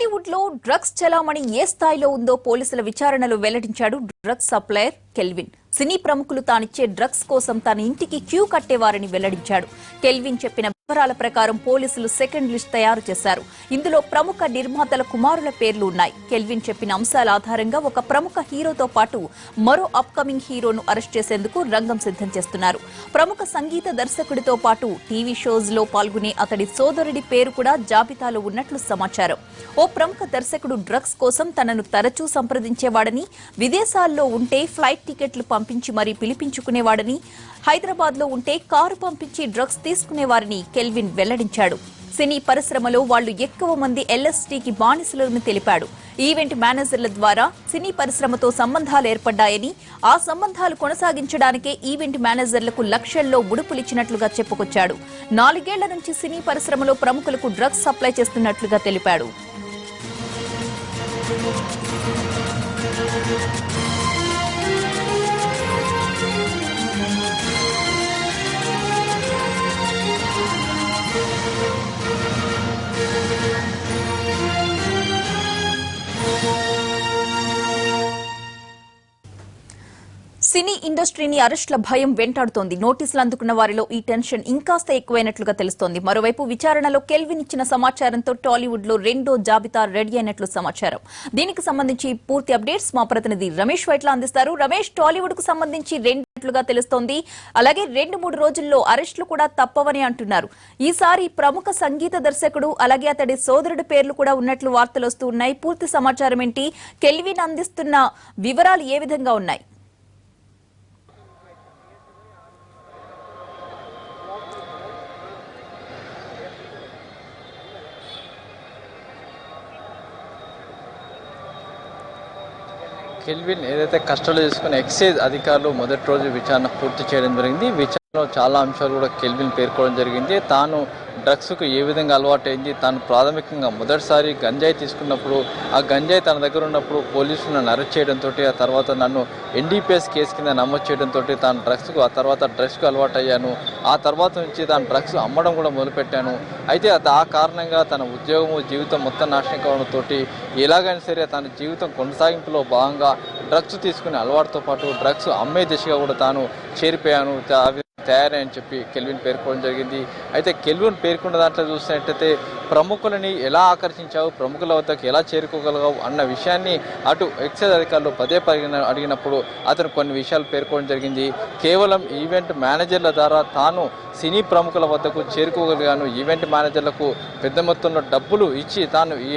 బాలీవుడ్లో డ్రగ్స్ చలామణి ఏ స్థాయిలో ఉందో పోలీసుల విచారణలో వెల్లడించాడు డ్రగ్స్ సప్లయర్ కెల్విన్. సినీ ప్రముఖులు తానిచ్చే డ్రగ్స్ కోసం తన ఇంటికి క్యూ కట్టేవారని వెల్లడించాడు. కెల్విన్ చెప్పిన వివరాల ప్రకారం పోలీసులు సెకండ్ లిస్ట్ తయారు చేశారు. ఇందులో ప్రముఖ నిర్మాతల కుమారుల పేర్లు ఉన్నాయి. కెల్విన్ చెప్పిన అంశాల ఆధారంగా ఒక ప్రముఖ హీరోతో పాటు మరో అప్కమింగ్ హీరోను అరెస్ట్ చేసేందుకు రంగం సిద్ధం చేస్తున్నారు. ప్రముఖ సంగీత దర్శకుడితో పాటు టీవీ షోస్లో పాల్గొనే అతడి సోదరుడి పేరు కూడా జాబితాలో ఉన్నట్లు సమాచారం. ఓ ప్రముఖ దర్శకుడు డ్రగ్స్ కోసం తనను తరచూ సంప్రదించేవాడని విదేశాల్లో ఉంటే ఫ్లైట్ టికెట్లు పంపించి మరీ పిలిపించుకునేవాడని హైదరాబాద్లో ఉంటే కారు పంపించి డ్రగ్స్ తీసుకునేవారని కెల్విన్ వెల్లడించాడు. సినీ పరిశ్రమలో వాళ్ళు ఎక్కువ మంది ఎల్ఎస్టీకి బానిసలని తెలిపాడు. ఈవెంట్ మేనేజర్ల ద్వారా సినీ పరిశ్రమతో సంబంధాలు ఏర్పడ్డాయని ఆ సంబంధాలు కొనసాగించడానికే ఈవెంట్ మేనేజర్లకు లక్షల్లో ఉడుపులిచ్చినట్లుగా చెప్పుకొచ్చాడు. నాలుగేళ్ళ నుంచి సినీ పరిశ్రమలో ప్రముఖులకు డ్రగ్స్ సప్లై చేస్తున్నట్లుగా తెలిపాడు. సినీ ఇండస్ట్రీని అరెస్టుల భయం వెంటాడుతోంది. నోటీసులు అందుకున్న వారిలో ఈ టెన్షన్ ఇంకాస్త ఎక్కువైనట్లుగా తెలుస్తోంది. మరోవైపు విచారణలో కెల్విన్ ఇచ్చిన సమాచారంతో టాలీవుడ్లో రెండో జాబితా రెడీ అయినట్లు సమాచారం. దీనికి సంబంధించి పూర్తి అప్డేట్స్ మా ప్రతినిధి రమేష్ వైట్ల అందిస్తారు. రమేష్ టాలీవుడ్కు సంబంధించి రెండుగా తెలుస్తోంది. అలాగే రెండు మూడు రోజుల్లో అరెస్టులు కూడా తప్పవని అంటున్నారు. ఈసారి ప్రముఖ సంగీత దర్శకుడు అలాగే అతడి సోదరుడి పేర్లు కూడా ఉన్నట్లు వార్తలు వస్తూ ఉన్నాయి. పూర్తి సమాచారం ఏంటి? కెల్విన్ అందిస్తున్న వివరాలు ఏ విధంగా ఉన్నాయి? కెల్విన్ ఏదైతే కష్టాలు చేసుకుని ఎక్సైజ్ అధికారులు మొదటి రోజు విచారణ పూర్తి చేయడం జరిగింది. విచారణ చాలా అంశాలు కూడా కెల్విన్ పేర్కోవడం జరిగింది. తాను డ్రగ్స్కు ఏ విధంగా అలవాటైంది తాను ప్రాథమికంగా మొదటిసారి గంజాయి తీసుకున్నప్పుడు ఆ గంజాయి తన దగ్గర ఉన్నప్పుడు పోలీసులు నన్ను అరెస్ట్ చేయడంతో ఆ తర్వాత నన్ను ఎన్డీపీఎస్ కేసు కింద నమోదు చేయడంతో తాను డ్రగ్స్కు ఆ తర్వాత డ్రగ్స్కు అలవాటయ్యాను. ఆ తర్వాత నుంచి తాను డ్రగ్స్ అమ్మడం కూడా మొదలుపెట్టాను. అయితే అది ఆ కారణంగా తన ఉద్యోగము జీవితం మొత్తం నాశనం కావడంతో ఎలాగైనా సరే తన జీవితం కొనసాగింపులో భాగంగా డ్రగ్స్ తీసుకునే అలవాటుతో పాటు డ్రగ్స్ అమ్మే దిశగా కూడా తాను చేరిపోయాను. తయారని చెప్పి కెల్విన్ పేర్కోవడం జరిగింది. అయితే కెల్విన్ పేర్కొన్న దాంట్లో చూసినట్టయితే ప్రముఖులని ఎలా ఆకర్షించావు ప్రముఖుల వద్దకు ఎలా చేరుకోగలగావు అన్న విషయాన్ని అటు ఎక్సైజ్ అధికారులు పదే పదిన అడిగినప్పుడు అతను కొన్ని విషయాలు పేర్కోవడం జరిగింది. కేవలం ఈవెంట్ మేనేజర్ల ద్వారా తాను సినీ ప్రముఖుల వద్దకు చేరుకోగలిగాను. ఈవెంట్ మేనేజర్లకు పెద్ద మొత్తంలో డబ్బులు ఇచ్చి తాను ఈ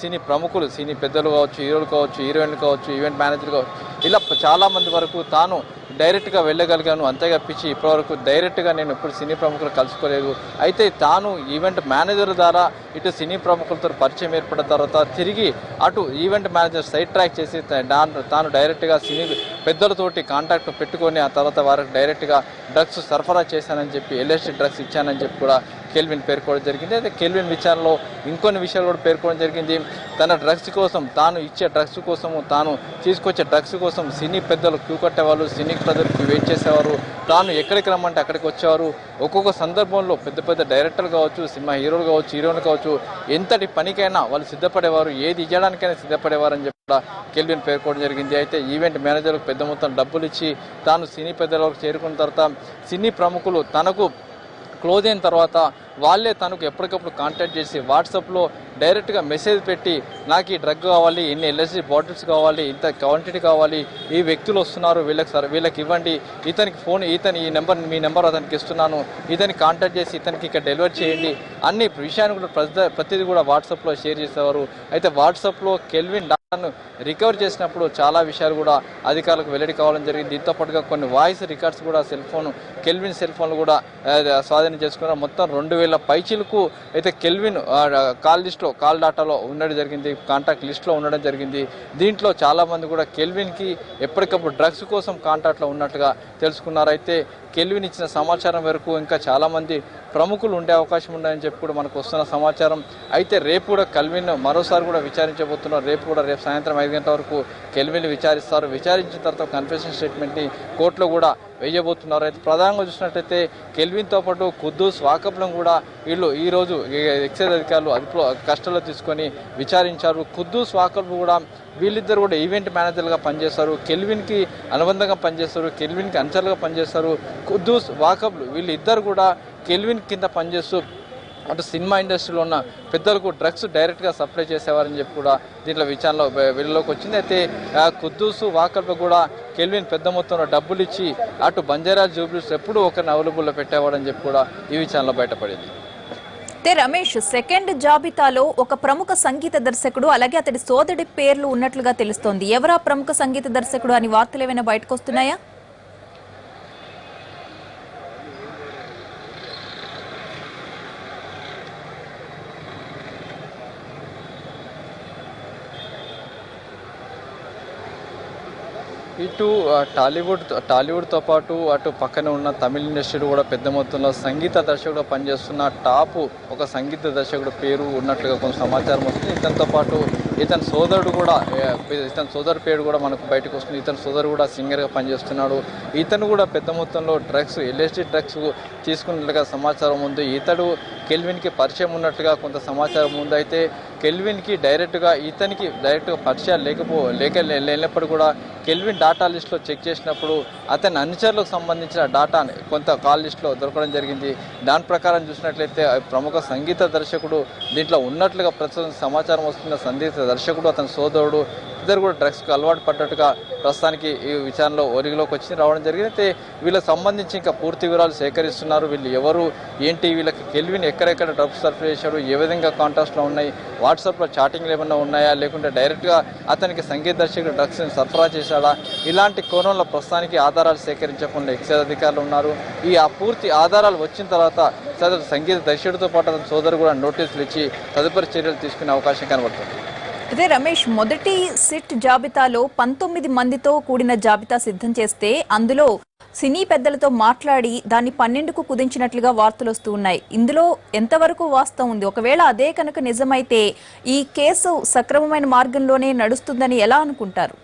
సినీ ప్రముఖులు సినీ పెద్దలు కావచ్చు హీరోలు కావచ్చు హీరోయిన్లు కావచ్చు ఈవెంట్ మేనేజర్ కావచ్చు ఇలా చాలామంది వరకు తాను డైరెక్ట్గా వెళ్ళగలిగాను. అంతేగాపించి ఇప్పటివరకు డైరెక్ట్గా నేను ఎప్పుడు సినీ ప్రముఖులు కలుసుకోలేదు. అయితే తాను ఈవెంట్ మేనేజర్ ద్వారా ఇటు సినీ ప్రముఖులతో పరిచయం ఏర్పడిన తర్వాత తిరిగి అటు ఈవెంట్ మేనేజర్ సైడ్ ట్రాక్ చేసి తాను డైరెక్ట్గా సినీ పెద్దలతోటి కాంటాక్ట్ పెట్టుకొని ఆ తర్వాత వారికి డైరెక్ట్గా డ్రగ్స్ సరఫరా చేశానని చెప్పి ఎల్ఎస్టీ డ్రగ్స్ ఇచ్చానని చెప్పి కూడా కెల్విన్ పేర్కోవడం జరిగింది. అయితే కెల్విన్ విచారణలో ఇంకొన్ని విషయాలు కూడా పేర్కోవడం జరిగింది. తన డ్రగ్స్ కోసం తాను ఇచ్చే డ్రగ్స్ కోసము తాను తీసుకొచ్చే డ్రగ్స్ కోసం సినీ పెద్దలు క్యూ కట్టేవాళ్ళు సినీ ప్రజలకు వెయిట్ చేసేవారు తాను ఎక్కడికి రమ్మంటే అక్కడికి వచ్చేవారు. ఒక్కొక్క సందర్భంలో పెద్ద పెద్ద డైరెక్టర్లు కావచ్చు సినిమా హీరోలు కావచ్చు హీరోలు కావచ్చు ఎంతటి పనికైనా వాళ్ళు సిద్ధపడేవారు ఏది ఇవ్వడానికైనా సిద్ధపడేవారు అని చెప్పి కూడా కెల్విన్ పేర్కోవడం జరిగింది. అయితే ఈవెంట్ మేనేజర్లకు పెద్ద మొత్తం డబ్బులు ఇచ్చి తాను సినీ పెద్దల వరకు చేరుకున్న తర్వాత సినీ ప్రముఖులు తనకు క్లోజ్ అయిన తర్వాత వాళ్ళే తనకు ఎప్పటికప్పుడు కాంటాక్ట్ చేసి వాట్సాప్లో డైరెక్ట్గా మెసేజ్ పెట్టి నాకు ఈ డ్రగ్ కావాలి ఇన్ని ఎల్ఎస్డి బాటిల్స్ కావాలి ఇంత క్వాంటిటీ కావాలి ఈ వ్యక్తులు వస్తున్నారు వీళ్ళకి సార్ వీళ్ళకి ఇవ్వండి. ఇతనికి ఫోన్ ఇతని ఈ నెంబర్ మీ నెంబర్ అతనికి ఇస్తున్నాను. ఇతని కాంటాక్ట్ చేసి ఇతనికి ఇక్కడ డెలివరీ చేయండి. అన్ని విషయాన్ని కూడా ప్రతిదీ కూడా వాట్సాప్లో షేర్ చేసేవారు. అయితే వాట్సాప్లో కెల్విన్ తను రికవర్ చేసినప్పుడు చాలా విషయాలు కూడా అధికారులకు వెల్లడి కావడం జరిగింది. దీంతో పాటుగా కొన్ని వాయిస్ రికార్డ్స్ కూడా సెల్ ఫోన్ కెల్విన్ సెల్ ఫోన్లు కూడా స్వాధీనం చేసుకున్న మొత్తం రెండు వేల పైచీలకు అయితే కెల్విన్ కాల్ లిస్ట్లో కాల్ డాటాలో ఉండడం జరిగింది కాంటాక్ట్ లిస్ట్లో ఉండడం జరిగింది. దీంట్లో చాలామంది కూడా కెల్విన్కి ఎప్పటికప్పుడు డ్రగ్స్ కోసం కాంటాక్ట్లో ఉన్నట్టుగా తెలుసుకున్నారైతే కెల్విన్ ఇచ్చిన సమాచారం వరకు ఇంకా చాలామంది ప్రముఖులు ఉండే అవకాశం ఉందని చెప్పి కూడా మనకు వస్తున్న సమాచారం. అయితే రేపు కూడా కెల్విన్ మరోసారి కూడా విచారించబోతున్నారు. రేపు కూడా రేపు సాయంత్రం ఐదు గంటల వరకు కెల్విన్ విచారిస్తారు. విచారించిన తర్వాత కన్ఫెషన్ స్టేట్మెంట్ని కోర్టులో కూడా వేయబోతున్నారు. అయితే ప్రధానంగా చూసినట్టయితే కెల్విన్తో పాటు కుద్దూస్ వాకప్లను కూడా వీళ్ళు ఈరోజు ఎక్సైజ్ అధికారులు అదుపులో కష్టంలో తీసుకొని విచారించారు. కుద్దూస్ వాకప్ కూడా వీళ్ళిద్దరు కూడా ఈవెంట్ మేనేజర్లుగా పనిచేస్తారు కెల్విన్కి అనుబంధంగా పనిచేస్తారు కెల్విన్కి అంచలుగా పనిచేస్తారు కుద్దూస్ వాకప్లు వీళ్ళిద్దరు కూడా కెల్విన్ కింద పనిచేస్తూ అటు సినిమా ఇండస్ట్రీలో ఉన్న పెద్దలకు డ్రగ్స్ డైరెక్ట్గా సప్లై చేసేవారని చెప్పి కూడా దీంట్లో విచారణలో వె- వెలుగులోకి వచ్చింది. అయితే కుద్దూసు వాకర్లు కూడా కెల్విన్ పెద్ద మొత్తంలో డబ్బులు ఇచ్చి అటు బంజారా జూబ్లీస్ ఎప్పుడూ ఒకరిని అవైలబుల్లో పెట్టేవాడని చెప్పి కూడా ఈ విచారణలో బయటపడింది. అయితే రమేష్ సెకండ్ జాబితాలో ఒక ప్రముఖ సంగీత దర్శకుడు అలాగే అతడి సోదరి పేర్లు ఉన్నట్లుగా తెలుస్తోంది. ఎవరా ప్రముఖ సంగీత దర్శకుడు అని వార్తలు ఏమైనా బయటకు వస్తున్నాయా? ఇటు టాలీవుడ్ టాలీవుడ్తో పాటు అటు పక్కన ఉన్న తమిళ ఇండస్ట్రీలో కూడా పెద్ద మొత్తంలో సంగీత దర్శకుడు పనిచేస్తున్న టాప్ ఒక సంగీత దర్శకుడు పేరు ఉన్నట్లుగా కొంత సమాచారం వస్తుంది. ఇతనితో పాటు ఇతని సోదరుడు కూడా ఇతని సోదరు పేరు కూడా మనకు బయటకు వస్తుంది. ఇతని సోదరు కూడా సింగర్గా పనిచేస్తున్నాడు. ఇతను కూడా పెద్ద మొత్తంలో డ్రగ్స్ ఎల్ఎస్డి డ్రగ్స్ తీసుకున్నట్లుగా సమాచారం ఉంది. ఇతడు కెల్విన్కి పరిచయం ఉన్నట్లుగా కొంత సమాచారం ఉంది. అయితే కెల్విన్కి డైరెక్ట్గా ఇతనికి డైరెక్ట్గా పరిచయాలు లేకపో లేక లేనప్పుడు కూడా కెల్విన్ డాటా లిస్ట్లో చెక్ చేసినప్పుడు అతని అనుచరులకు సంబంధించిన డాటా కొంత కాల్ లిస్ట్లో దొరకడం జరిగింది. దాని ప్రకారం చూసినట్లయితే ప్రముఖ సంగీత దర్శకుడు దీంట్లో ఉన్నట్లుగా ప్రస్తుతం సమాచారం వస్తున్న సంగీత దర్శకుడు అతని సోదరుడు ఇద్దరు కూడా డ్రగ్స్కు అలవాటు పడ్డట్టుగా ప్రస్తుతానికి ఈ విచారణలో ఒరిగిలోకి వచ్చి రావడం జరిగింది. అయితే వీళ్ళకి సంబంధించి ఇంకా పూర్తి వివరాలు సేకరిస్తున్నారు. వీళ్ళు ఎవరు ఏంటి వీళ్ళకి కెల్విన్ ఎక్కడెక్కడ డ్రగ్స్ సరఫరా చేశాడు ఏ విధంగా కాంటాక్ట్లో ఉన్నాయి వాట్సాప్లో చాటింగ్లు ఏమైనా ఉన్నాయా లేకుంటే డైరెక్ట్గా అతనికి సంగీత దర్శకుడు డ్రగ్స్ని సరఫరా చేశాడా ఇలాంటి కోణంలో ప్రస్తుతానికి ఆధారాలు సేకరించకుండా ఎక్సైజ్ అధికారులు ఉన్నారు. ఈ ఆ పూర్తి ఆధారాలు వచ్చిన తర్వాత సదరు సంగీత దర్శకుడితో పాటు అతని సోదరు కూడా నోటీసులు ఇచ్చి తదుపరి చర్యలు తీసుకునే అవకాశం కనబడుతుంది. అయితే రమేష్ మొదటి సిట్ జాబితాలో పంతొమ్మిది మందితో కూడిన జాబితా సిద్ధం చేస్తే అందులో సినీ పెద్దలతో మాట్లాడి దాన్ని పన్నెండుకు కుదించినట్లుగా వార్తలు వస్తూ ఉన్నాయి. ఇందులో ఎంతవరకు వాస్తవం ఉంది? ఒకవేళ అదే కనుక నిజమైతే ఈ కేసు సక్రమమైన మార్గంలోనే నడుస్తుందని ఎలా అనుకుంటారు?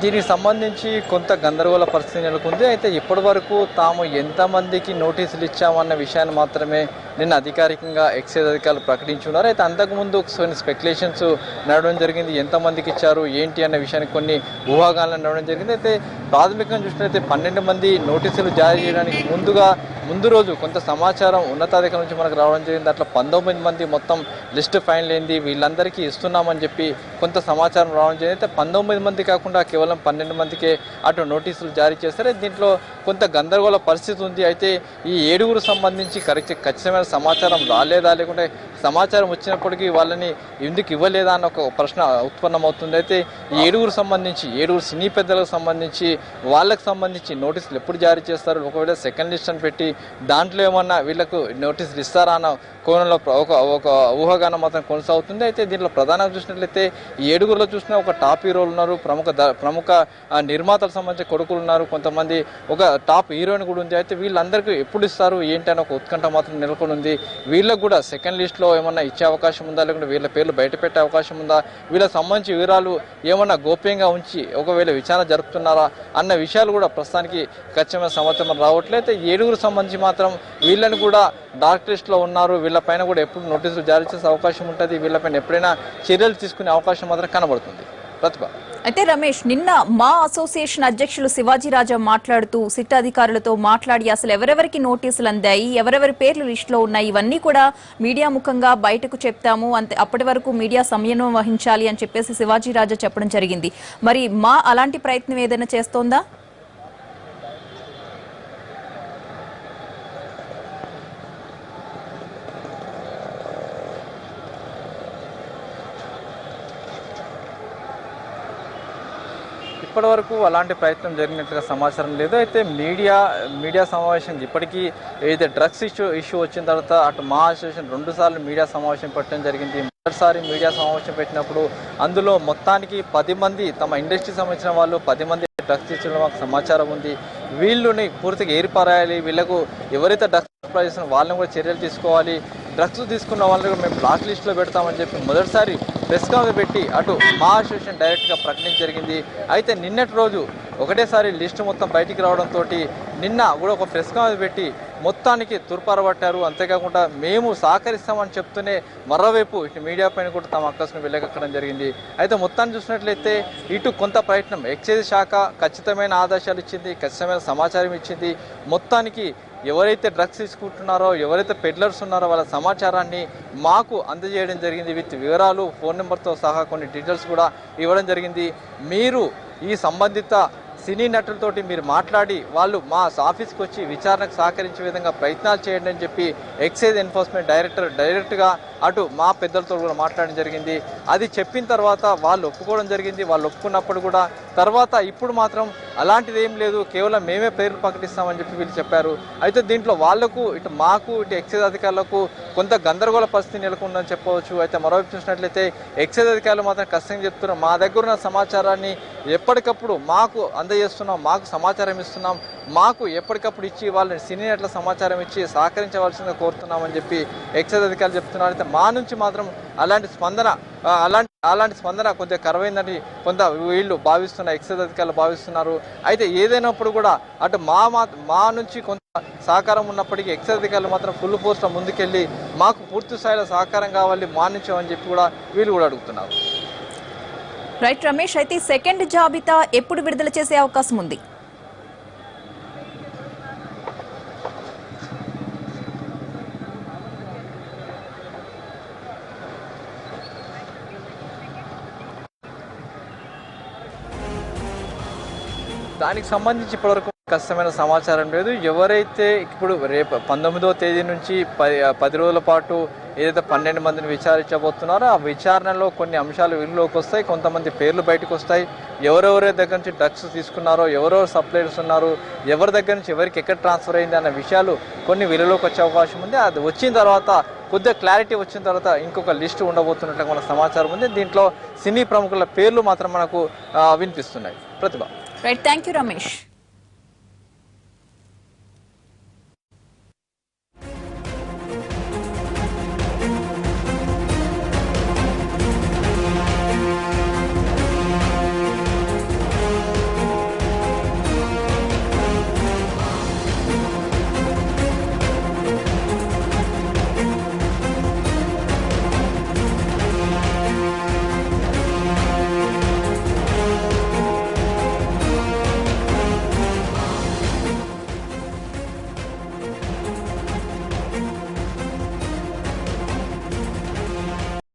దీనికి సంబంధించి కొంత గందరగోళ పరిస్థితి నెలకొంది. అయితే ఇప్పటి వరకు తాము ఎంతమందికి నోటీసులు ఇచ్చామన్న విషయాన్ని మాత్రమే నిన్న అధికారికంగా ఎక్సైజ్ అధికారులు ప్రకటించున్నారు. అయితే అంతకుముందు కొన్ని స్పెక్యులేషన్స్ నడవడం జరిగింది. ఎంతమందికి ఇచ్చారు? ఏంటి అన్న విషయానికి కొన్ని ఊహాగానాలు నడవడం జరిగింది. అయితే ప్రాథమికంగా చూసినట్లయితే పన్నెండు మంది నోటీసులు జారీ చేయడానికి ముందుగా ముందు రోజు కొంత సమాచారం ఉన్నతాధికారుల నుంచి మనకు రావడం జరిగింది. అట్లా పంతొమ్మిది మంది మొత్తం లిస్ట్ ఫైనల్ అయింది. వీళ్ళందరికీ ఇస్తున్నామని చెప్పి కొంత సమాచారం రావడం జరిగింది. అయితే పంతొమ్మిది మంది కాకుండా కేవలం పన్నెండు మందికే అటు నోటీసులు జారీ చేస్తారు దీంట్లో కొంత గందరగోళ పరిస్థితి ఉంది. అయితే ఈ ఏడుగురు సంబంధించి కరెక్ట్ ఖచ్చితమైన సమాచారం రాలేదా? లేకుంటే సమాచారం వచ్చినప్పటికీ వాళ్ళని ఎందుకు ఇవ్వలేదా అన్న ఒక ప్రశ్న ఉత్పన్నమవుతుంది. అయితే ఈ ఏడుగురు సంబంధించి ఏడుగురు సినీ పెద్దలకు సంబంధించి వాళ్ళకి సంబంధించి నోటీసులు ఎప్పుడు జారీ చేస్తారు? ఒకవేళ సెకండ్ లిస్ట్ అని పెట్టి దాంట్లో ఏమన్నా వీళ్ళకు నోటీసులు ఇస్తారా అన్న కోణంలో ఒక ఒక ఊహగానం మాత్రం కొనసాగుతుంది. అయితే దీంట్లో ప్రధానంగా చూసినట్లయితే ఈ ఏడుగురులో చూసిన ఒక టాప్ హీరోలు ఉన్నారు. ప్రముఖ ద- ప్రముఖ నిర్మాతలకు సంబంధించిన కొడుకులు ఉన్నారు. కొంతమంది ఒక టాప్ హీరోయిన్ కూడా ఉంది. అయితే వీళ్ళందరికీ ఎప్పుడు ఇస్తారు? ఏంటి అని ఒక ఉత్కంఠ మాత్రం నెలకొని ఉంది. వీళ్ళకు కూడా సెకండ్ లిస్ట్లో ఏమన్నా ఇచ్చే అవకాశం ఉందా? లేకుంటే వీళ్ళ పేర్లు బయట పెట్టే అవకాశం ఉందా? వీళ్ళకి సంబంధించి వివరాలు ఏమన్నా గోప్యంగా ఉంచి ఒకవేళ విచారణ జరుపుతున్నారా అన్న విషయాలు కూడా ప్రస్తుతానికి ఖచ్చితమైన సమాచారం రావట్లేదు. ఏడుగురు సంబంధించి మాత్రం వీళ్ళని కూడా డార్క్ లిస్ట్లో ఉన్నారు. వీళ్ళపైన కూడా ఎప్పుడు నోటీసులు జారీ చేసే అవకాశం ఉంటుంది వీళ్ళపైన ఎప్పుడైనా చర్యలు తీసుకునే అవకాశం మాత్రం కనబడుతుంది. ప్రతిభ. అయితే రమేష్ నిన్న మా అసోసియేషన్ అధ్యక్షులు శివాజీ రాజా మాట్లాడుతూ సిట్ అధికారులతో మాట్లాడి అసలు ఎవరెవరికి నోటీసులు అందాయి ఎవరెవరి పేర్లు లిస్టులో ఉన్నాయి ఇవన్నీ కూడా మీడియా ముఖంగా బయటకు చెప్తాము అంతే అప్పటి వరకు మీడియా సంయమనం వహించాలి అని చెప్పేసి శివాజీ రాజా చెప్పడం జరిగింది. మరి మా అలాంటి ప్రయత్నం ఏదైనా చేస్తోందా? ఇప్పటి వరకు అలాంటి ప్రయత్నం జరిగినట్లుగా సమాచారం లేదు. అయితే మీడియా మీడియా సమావేశం ఇప్పటికీ ఏదైతే డ్రగ్స్ ఇష్యూ ఇష్యూ వచ్చిన తర్వాత అటు మా అసోసియేషన్ రెండు సార్లు మీడియా సమావేశం పెట్టడం జరిగింది. మొదటిసారి మీడియా సమావేశం పెట్టినప్పుడు అందులో మొత్తానికి పది మంది తమ ఇండస్ట్రీకి సంబంధించిన వాళ్ళు పది మంది డ్రగ్స్ ఇచ్చిన మాకు సమాచారం ఉంది. వీళ్ళని పూర్తిగా ఏరిపారాయాలి. వీళ్ళకు ఎవరైతే డ్రగ్స్ సప్లై చేస్తున్నారో వాళ్ళని కూడా చర్యలు తీసుకోవాలి. డ్రగ్స్ తీసుకున్న వాళ్ళని కూడా మేము బ్లాక్ లిస్ట్లో పెడతామని చెప్పి మొదటిసారి ప్రెస్ కాన్ఫరెన్స్ పెట్టి అటు మా అసోసియేషన్ డైరెక్ట్గా ప్రకటించడం జరిగింది. అయితే నిన్నటి రోజు ఒకటేసారి లిస్టు మొత్తం బయటికి రావడంతో నిన్న కూడా ఒక ప్రెస్ కాన్ఫరెన్స్ పెట్టి మొత్తానికి తుర్పారబట్టారు. అంతేకాకుండా మేము సహకరిస్తామని చెప్తూనే మరోవైపు ఇటు మీడియా పైన కూడా తమ అక్కసును వెళ్ళగక్కడం జరిగింది. అయితే మొత్తాన్ని చూసినట్లయితే ఇటు కొంత ప్రయత్నం ఎక్సైజ్ శాఖ ఖచ్చితమైన ఆదేశాలు ఇచ్చింది ఖచ్చితమైన సమాచారం ఇచ్చింది. మొత్తానికి ఎవరైతే డ్రగ్స్ తీసుకుంటున్నారో ఎవరైతే పెడ్లర్స్ ఉన్నారో వాళ్ళ సమాచారాన్ని మాకు అందజేయడం జరిగింది. విత్ వివరాలు ఫోన్ నెంబర్తో సహా కొన్ని డీటెయిల్స్ కూడా ఇవ్వడం జరిగింది. మీరు ఈ సంబంధిత సినీ నటులతోటి మీరు మాట్లాడి వాళ్ళు మా ఆఫీస్కి వచ్చి విచారణకు సహకరించే విధంగా ప్రయత్నాలు చేయండి అని చెప్పి ఎక్సైజ్ ఎన్ఫోర్స్మెంట్ డైరెక్టర్ డైరెక్ట్గా అటు మా పెద్దలతో కూడా మాట్లాడడం జరిగింది. అది చెప్పిన తర్వాత వాళ్ళు ఒప్పుకోవడం జరిగింది. వాళ్ళు ఒప్పుకున్నప్పుడు కూడా తర్వాత ఇప్పుడు మాత్రం అలాంటిది ఏం లేదు కేవలం మేమే పేర్లు ప్రకటిస్తామని చెప్పి వీళ్ళు చెప్పారు. అయితే దీంట్లో వాళ్ళకు ఇటు మాకు ఇటు ఎక్సైజ్ అధికారులకు కొంత గందరగోళ పరిస్థితి నెలకొందని చెప్పవచ్చు. అయితే మరోవైపు చూసినట్లయితే ఎక్సైజ్ అధికారులు మాత్రం ఖచ్చితంగా చెప్తున్నారు మా దగ్గర ఉన్న సమాచారాన్ని ఎప్పటికప్పుడు మాకు అందజేస్తున్నాం మాకు సమాచారం ఇస్తున్నాం మాకు ఎప్పటికప్పుడు ఇచ్చి వాళ్ళని సినీ నటుల సమాచారం ఇచ్చి సహకరించవలసిందిగా కోరుతున్నామని చెప్పి ఎక్సైజ్ అధికారులు చెప్తున్నారు. అయితే మా నుంచి మాత్రం అలాంటి స్పందన అలాంటి అలాంటి స్పందన కొద్దిగా కరువైందని కొంత వీళ్ళు భావిస్తున్న ఎక్సైజ్ అధికారులు భావిస్తున్నారు. అయితే ఏదైనప్పుడు కూడా అటు మా మా- మా నుంచి కొంత సహకారం ఉన్నప్పటికీ ఎక్సైజ్ అధికారులు మాత్రం ఫుల్ ఫోర్స్లో ముందుకెళ్ళి మాకు పూర్తి స్థాయిలో సహకారం కావాలి మా నుంచి అని చెప్పి కూడా వీళ్ళు కూడా అడుగుతున్నారు. రైట్ రమేష్ అయితే సెకండ్ జాబితా ఎప్పుడు విడుదల చేసే అవకాశం ఉంది? దానికి సంబంధించి ఇప్పటివరకు కష్టమైన సమాచారం లేదు. ఎవరైతే ఇప్పుడు రేపు పంతొమ్మిదవ తేదీ నుంచి పది పది రోజుల పాటు ఏదైతే పన్నెండు మందిని విచారించబోతున్నారో ఆ విచారణలో కొన్ని అంశాలు వెలుగులోకి వస్తాయి. కొంతమంది పేర్లు బయటకు వస్తాయి. ఎవరెవరి దగ్గర నుంచి డ్రగ్స్ తీసుకున్నారో ఎవరెవరు సప్లైర్స్ ఉన్నారు ఎవరి దగ్గర నుంచి ఎవరికి ఎక్కడ ట్రాన్స్ఫర్ అయింది అన్న విషయాలు కొన్ని వెలుగులోకి వచ్చే అవకాశం ఉంది. అది వచ్చిన తర్వాత కొద్దిగా క్లారిటీ వచ్చిన తర్వాత ఇంకొక లిస్టు ఉండబోతున్నట్లు మనకు సమాచారం ఉంది. దీంట్లో సినీ ప్రముఖుల పేర్లు మాత్రం మనకు వినిపిస్తున్నాయి. Pratibha. Right thank you Ramesh